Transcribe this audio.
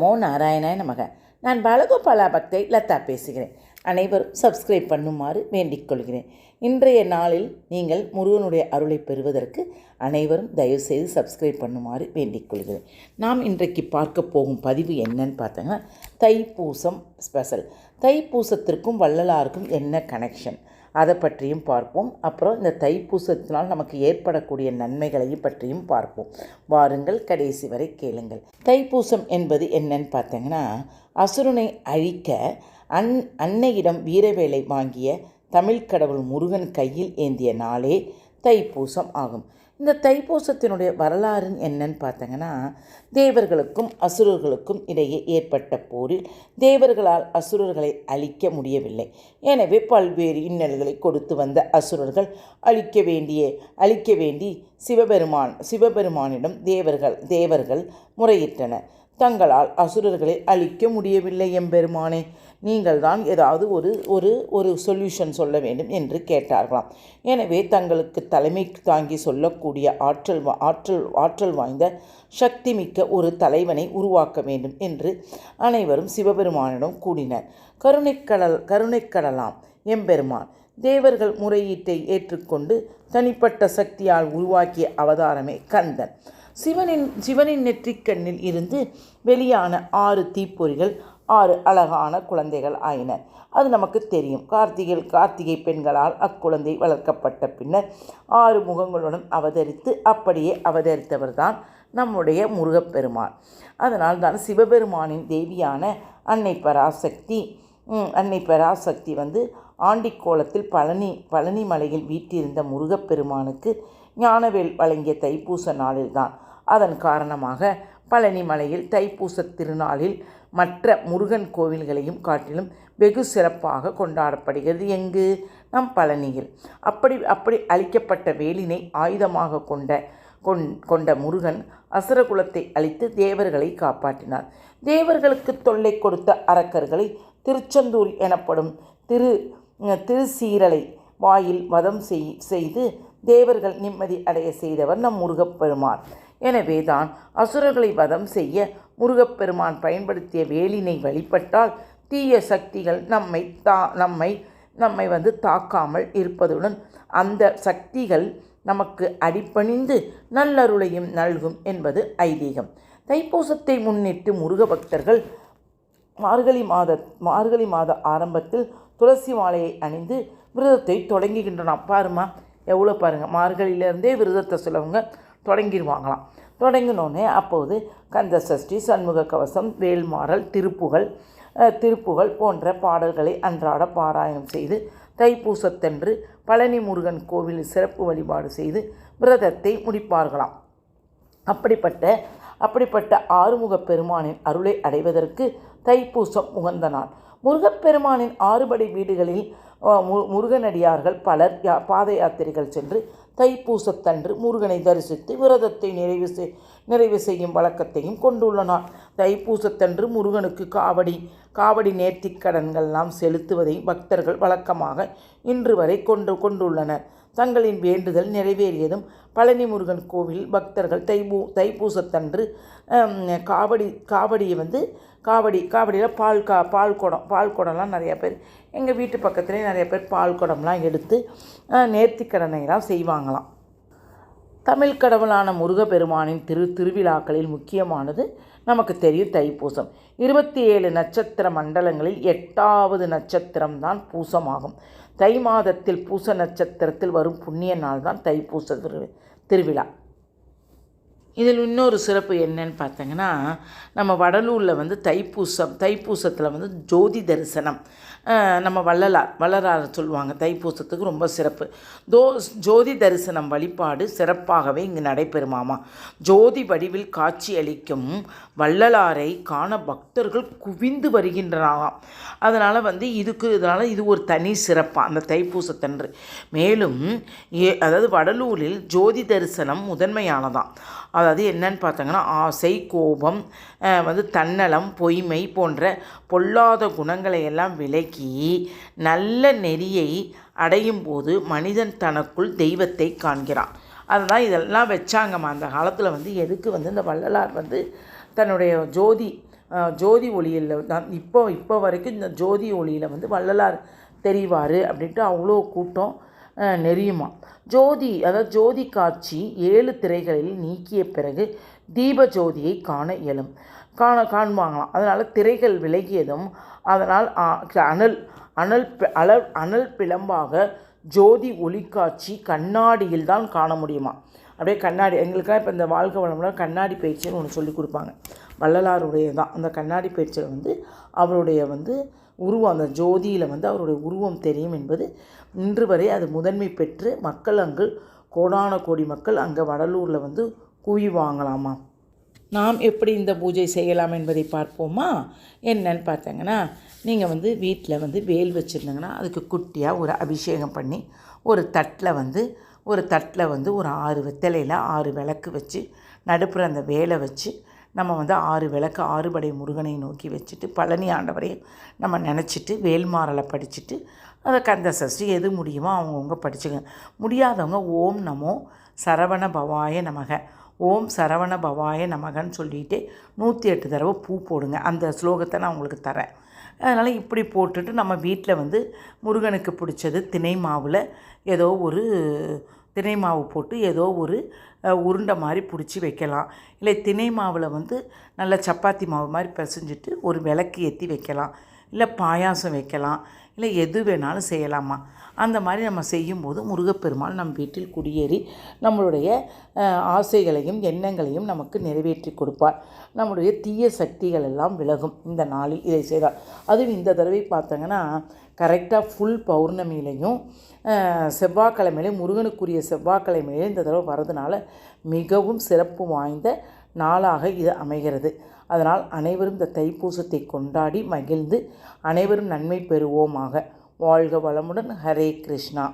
நமோ நாராயணாய நமக. நான் பாலகோபாலா பக்தை லதா பேசுகிறேன். அனைவரும் சப்ஸ்கிரைப் பண்ணுமாறு வேண்டிக் கொள்கிறேன். இன்றைய நாளில் நீங்கள் முருகனுடைய அருளை பெறுவதற்கு அனைவரும் தயவுசெய்து சப்ஸ்கிரைப் பண்ணுமாறு வேண்டிக் கொள்கிறேன். நாம் இன்றைக்கு பார்க்க போகும் பதிவு என்னன்னு பார்த்தீங்கன்னா தைப்பூசம் ஸ்பெஷல் தைப்பூசத்திற்கும் வள்ளலாருக்கும் என்ன கனெக்ஷன் அதை பற்றியும் பார்ப்போம். அப்புறம் இந்த தைப்பூசத்தினால் நமக்கு ஏற்படக்கூடிய நன்மைகளையும் பற்றியும் பார்ப்போம். வாருங்கள் கடைசி வரை கேளுங்கள். தைப்பூசம் என்பது என்னன்னு பார்த்தீங்கன்னா அசுரனை அழிக்க அன் அன்னையிடம் வீரவேலை வாங்கிய தமிழ் கடவுள் முருகன் கையில் ஏந்திய நாளே தைப்பூசம் ஆகும். இந்த தைப்பூசத்தினுடைய வரலாறு என்னன்னு பார்த்தீங்கன்னா தேவர்களுக்கும் அசுரர்களுக்கும் இடையே ஏற்பட்ட போரில் தேவர்களால் அசுரர்களை அழிக்க முடியவில்லை. எனவே பல்வேறு இன்னல்களை கொடுத்து வந்த அசுரர்கள் அழிக்க வேண்டிய அழிக்க வேண்டி சிவபெருமான் சிவபெருமானிடம் தேவர்கள் தேவர்கள் முறையிட்டனர். தங்களால் அசுரர்களை அழிக்க முடியவில்லை எம்பெருமானே. நீங்கள் தான் ஏதாவது ஒரு ஒரு ஒரு சொல்யூஷன் சொல்ல வேண்டும் என்று கேட்டார்களாம். எனவே தங்களுக்கு தலைமை தாங்கி சொல்லக்கூடிய ஆற்றல் வா- ஆற்றல் ஆற்றல் வாய்ந்த சக்தி மிக்க ஒரு தலைவனை உருவாக்க வேண்டும் என்று அனைவரும் சிவபெருமானிடம் கூடினர். கருணைக்கடல் கருணைக்கடலாம் எம்பெருமான் தேவர்கள் முறையீட்டை ஏற்றுக்கொண்டு தனிப்பட்ட சக்தியால் உருவாக்கிய அவதாரமே கந்தன். சிவனின் சிவனின் நெற்றிக்கண்ணில் இருந்து வெளியான ஆறு தீப்பொறிகள் ஆறு அழகான குழந்தைகள் ஆயின. அது நமக்கு தெரியும். கார்த்திகை கார்த்திகை பெண்களால் அக்குழந்தை வளர்க்கப்பட்ட பின்னர் ஆறு முகங்களுடன் அவதரித்து அப்படியே அவதரித்தவர்தான் நம்முடைய முருகப்பெருமான். அதனால் தான் சிவபெருமானின் தேவியான அன்னை பராசக்தி அன்னை பராசக்தி வந்து ஆண்டிக்கோலத்தில் பழனி பழனி மலையில் வீற்றிருந்த முருகப்பெருமானுக்கு ஞானவேல் வழங்கிய தைப்பூச நாளில்தான் அதன் காரணமாக பழனி மலையில் தைப்பூச திருநாளில் மற்ற முருகன் கோவில்களையும் காட்டிலும் வெகு சிறப்பாக கொண்டாடப்படுகிறது. எங்கு? நம் பழனியில். அப்படி அப்படி அளிக்கப்பட்ட வேலினை ஆயுதமாக கொண்ட கொண் கொண்ட முருகன் அசுரகுலத்தை அழித்து தேவர்களை காப்பாற்றினார். தேவர்களுக்கு தொல்லை கொடுத்த அரக்கர்களை திருச்செந்தூர் எனப்படும் திரு திருசீரலை வாயில் வதம் செய் செய்து தேவர்கள் நிம்மதி அடைய செய்தவர் நம் முருகப்பெருமான். எனவே தான் அசுரர்களை வதம் செய்ய முருகப்பெருமான் பயன்படுத்திய வேலினை வழிபட்டால் தீய சக்திகள் நம்மை தா நம்மை நம்மை வந்து தாக்காமல் இருப்பதுடன் அந்த சக்திகள் நமக்கு அடிபணிந்து நல்லருளையும் நல்கும் என்பது ஐதீகம். தைப்பூசத்தை முன்னிட்டு முருக பக்தர்கள் மார்கழி மாத மார்கழி மாத ஆரம்பத்தில் துளசி மாலையை அணிந்து விரதத்தை தொடங்குகின்றன பாருமா எவ்வளோ பாருங்கள் மார்கழியிலேருந்தே விரதத்தை சிலவங்க தொடங்கிடுவாங்களாம். தொடங்கினோடனே அப்போது கந்த சஷ்டி சண்முக கவசம் வேல்மாறல் திருப்புகழ் திருப்புகழ் போன்ற பாடல்களை அன்றாட பாராயணம் செய்து தைப்பூசத்தன்று பழனி முருகன் கோவிலில் சிறப்பு வழிபாடு செய்து விரதத்தை முடிப்பார்களாம். அப்படிப்பட்ட அப்படிப்பட்ட ஆறுமுகப் பெருமானின் அருளை அடைவதற்கு தைப்பூசம் உகந்த நாள். முருகப்பெருமானின் ஆறுபடை வீடுகளில் மு- முருகனடியார்கள் பலர் யா பாத யாத்திரைகள் சென்று தைப்பூசத்தன்று முருகனை தரிசித்து விரதத்தை நிறைவு செய் நிறைவு செய்யும் வழக்கத்தையும் கொண்டுள்ளனர். தைப்பூசத்தன்று முருகனுக்கு காவடி காவடி நேர்த்திக் கடன்கள்லாம் செலுத்துவதை பக்தர்கள் வழக்கமாக இன்று வரை கொண்டு கொண்டுள்ளனர். தங்களின் வேண்டுதல் நிறைவேறியதும் பழனி முருகன் கோவில் பக்தர்கள் தைபூ தைப்பூசத்தன்று காவடி காவடியை வந்து காவடி காவடியில் பால் கா பால் குடம் பால் குடம்லாம் நிறையா பேர் எங்கள் வீட்டு பக்கத்துலேயே நிறைய பேர் பால் குடம்லாம் எடுத்து நேர்த்திக்கடனைலாம் செய்வாங்களாம். தமிழ் கடவுளான முருகப்பெருமானின் திரு திருவிழாக்களில் முக்கியமானது நமக்கு தெரியும் தைப்பூசம். இருபத்தி ஏழு நட்சத்திர மண்டலங்களில் எட்டாவது நட்சத்திரம்தான் பூசமாகும். தை மாதத்தில் பூச நட்சத்திரத்தில் வரும் புண்ணிய நாள் தான் தைப்பூச திரு திருவிழா. இதில் இன்னொரு சிறப்பு என்னன்னு பார்த்தீங்கன்னா நம்ம வடலூரில் வந்து தைப்பூசம் தைப்பூசத்தில் வந்து ஜோதி தரிசனம். நம்ம வள்ளலார் வள்ளலார் சொல்லுவாங்க தைப்பூசத்துக்கு ரொம்ப சிறப்பு. தோ ஜோதி தரிசனம் வழிபாடு சிறப்பாகவே இங்கு நடைபெறுமாமா. ஜோதி வடிவில் காட்சி அளிக்கும் வள்ளலாரை காண பக்தர்கள் குவிந்து வருகின்றனாம் அதனால் வந்து இதுக்கு இதனால் இது ஒரு தனி சிறப்பாக அந்த தைப்பூசத்தன்று. மேலும் ஏ அதாவது வடலூரில் ஜோதி தரிசனம் முதன்மையானதாம். அதாவது என்னன்னு பார்த்தாங்கன்னா ஆசை கோபம் வந்து தன்னலம் பொய்மை போன்ற பொல்லாத குணங்களை எல்லாம் விலக்கி நல்ல நெறியை அடையும் போது மனிதன் தனக்குள் தெய்வத்தை காண்கிறான். அதுதான் இதெல்லாம் வச்சாங்கம்மா. அந்த காலத்தில் வந்து எதுக்கு வந்து இந்த வள்ளலார் வந்து தன்னுடைய ஜோதி ஜோதி ஒளியில் தான் இப்போ இப்போ வரைக்கும் இந்த ஜோதி ஒளியில் வந்து வள்ளலார் தெரிவார் அப்படின்ட்டு அவ்வளோ கூட்டம் நெறியுமா? ஜோதி அதாவது ஜோதி காட்சி ஏழு திரைகளில் நீக்கிய பிறகு தீப ஜோதியை காண இயலும். காண காண்பாங்களாம். அதனால் திரைகள் விலகியதும் அதனால் அனல் அனல் அல அனல் பிளம்பாக ஜோதி ஒளிக்காட்சி கண்ணாடியில் தான் காண முடியுமா? அப்படியே கண்ணாடி எங்களுக்கெல்லாம் இப்போ இந்த வாழ்க்கை வளம்லாம் கண்ணாடி பயிற்சின்னு ஒன்று சொல்லி கொடுப்பாங்க. வள்ளலாருடைய தான் அந்த கண்ணாடி பயிற்சியில் வந்து அவருடைய வந்து உருவம் அந்த ஜோதியில் வந்து அவருடைய உருவம் தெரியும் என்பது இன்று வரை அது முதன்மை பெற்று மக்கள் அங்கு கோடான கோடி மக்கள் அங்கே வடலூரில் வந்து கூவி வாங்கலாமா? நாம் எப்படி இந்த பூஜை செய்யலாம் என்பதை பார்ப்போமா? என்னன்னு பார்த்தாங்கன்னா நீங்கள் வந்து வீட்டில் வந்து வேல் வச்சுருந்தீங்கன்னா அதுக்கு குட்டியாக ஒரு அபிஷேகம் பண்ணி ஒரு தட்டில் வந்து ஒரு தட்டில் வந்து ஒரு ஆறு வெத்தலையில் ஆறு விளக்கு வச்சு நடுப்புற அந்த வேலை வச்சு நம்ம வந்து ஆறு விளக்கு ஆறுபடை முருகனை நோக்கி வச்சுட்டு பழனி ஆண்டவரையும் நம்ம நினச்சிட்டு வேல்மாறலை படிச்சுட்டு அதை கந்த சஷ்டி எது முடியுமோ அவங்கவுங்க படிச்சுங்க முடியாதவங்க ஓம் நமோ சரவண பவாய நமக. ஓம் சரவண பவாய நமகன்னு சொல்லிட்டு நூற்றி எட்டு தடவை பூ போடுங்க. அந்த ஸ்லோகத்தை நான் உங்களுக்கு தரேன். அதனால் இப்படி போட்டுட்டு நம்ம வீட்டில் வந்து முருகனுக்கு பிடிச்சது திணை மாவில் ஏதோ ஒரு திணை மாவு போட்டு ஏதோ ஒரு உருண்டை மாதிரி பிடிச்சி வைக்கலாம். இல்லை திணை மாவில் வந்து நல்ல சப்பாத்தி மாவு மாதிரி பிசைஞ்சிட்டு ஒரு விளக்கு ஏற்றி வைக்கலாம். இல்லை பாயாசம் வைக்கலாம் இல்லை எது வேணாலும் செய்யலாமா? அந்த மாதிரி நம்ம செய்யும்போது முருகப்பெருமாள் நம் வீட்டில் குடியேறி நம்மளுடைய ஆசைகளையும் எண்ணங்களையும் நமக்கு நிறைவேற்றி கொடுப்பார். நம்முடைய தீய சக்திகள் எல்லாம் விலகும் இந்த நாளில் இதை செய்தால். அதுவும் இந்த தடவை பார்த்தாங்கன்னா கரெக்டாக ஃபுல் பௌர்ணமியிலையும் செவ்வாய்க்கிழமையிலையும் முருகனுக்குரிய செவ்வாய்க்கிழமையிலையும் இந்த தடவை வரதுனால மிகவும் சிறப்பு வாய்ந்த நாளாக இது அமைகிறது. அதனால் அனைவரும் இந்த தைப்பூசத்தை கொண்டாடி மகிழ்ந்து அனைவரும் நன்மை பெறுவோமாக. வாழ்க வளமுடன். ஹரே கிருஷ்ணா.